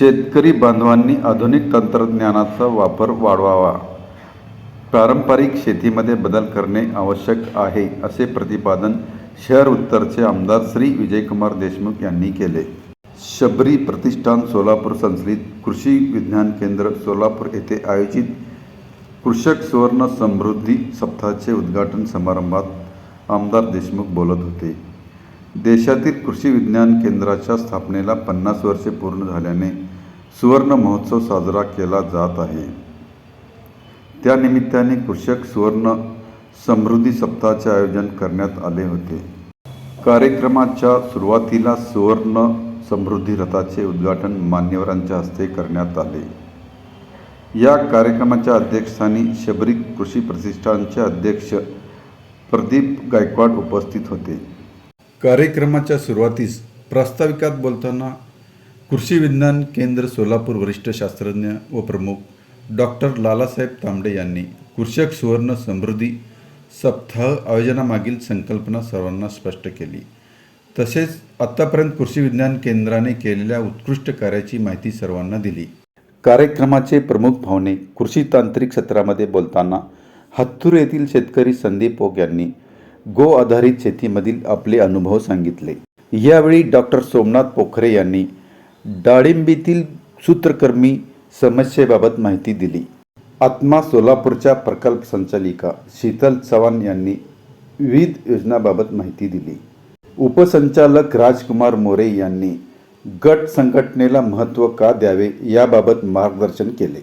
शेतकरी बांधवांनी आधुनिक तंत्रज्ञानाचा वापर वाढवावा. पारंपरिक शेतीमध्ये बदल करणे आवश्यक आहे असे प्रतिपादन शहर उत्तरचे आमदार श्री विजयकुमार देशमुख यांनी केले. शबरी प्रतिष्ठान सोलापूर संचलित कृषी विज्ञान केंद्र सोलापूर येथे आयोजित कृषक सुवर्ण समृद्धी सप्ताहाचे उद्घाटन समारंभात आमदार देशमुख बोलत होते. देशातील कृषी विज्ञान केंद्राच्या स्थापनेला पन्नास वर्षे पूर्ण झाल्याने सुवर्ण महोत्सव साजरा केला जात आहे. त्यानिमित्ताने कृषक सुवर्ण समृद्धी सप्ताहाचे आयोजन करण्यात आले होते. कार्यक्रमाच्या सुरुवातीला सुवर्ण समृद्धी रथाचे उद्घाटन मान्यवरांच्या हस्ते करण्यात आले. या कार्यक्रमाच्या अध्यक्षस्थानी शबरी कृषी प्रतिष्ठानचे अध्यक्ष प्रदीप गायकवाड उपस्थित होते. कार्यक्रमाच्या सुरुवातीस प्रास्ताविकात बोलताना कृषी विज्ञान केंद्र सोलापूर वरिष्ठ शास्त्रज्ञ व प्रमुख डॉक्टर लालासाहेब तांबडे यांनी कृषक सुवर्ण समृद्धी सप्ताह आयोजनामागील संकल्पना सर्वांना स्पष्ट केली. तसेच आत्तापर्यंत कृषी विज्ञान केंद्राने केलेल्या उत्कृष्ट कार्याची माहिती सर्वांना दिली. कार्यक्रमाचे प्रमुख भावने कृषी तांत्रिक सत्रामध्ये बोलताना हत्तूर येथील शेतकरी संदीप ओक यांनी गो आधारित शेतीमधील आपले अनुभव सांगितले. यावेळी डॉक्टर सोमनाथ पोखरे यांनी डाळिंबीतील सूत्रकर्मी समस्येबाबत माहिती दिली. आत्मा सोलापूरच्या प्रकल्प संचालिका शीतल चव्हाण यांनी विविध योजनाबाबत माहिती दिली. उपसंचालक राजकुमार मोरे यांनी गट संघटनेला महत्त्व का द्यावे याबाबत मार्गदर्शन केले.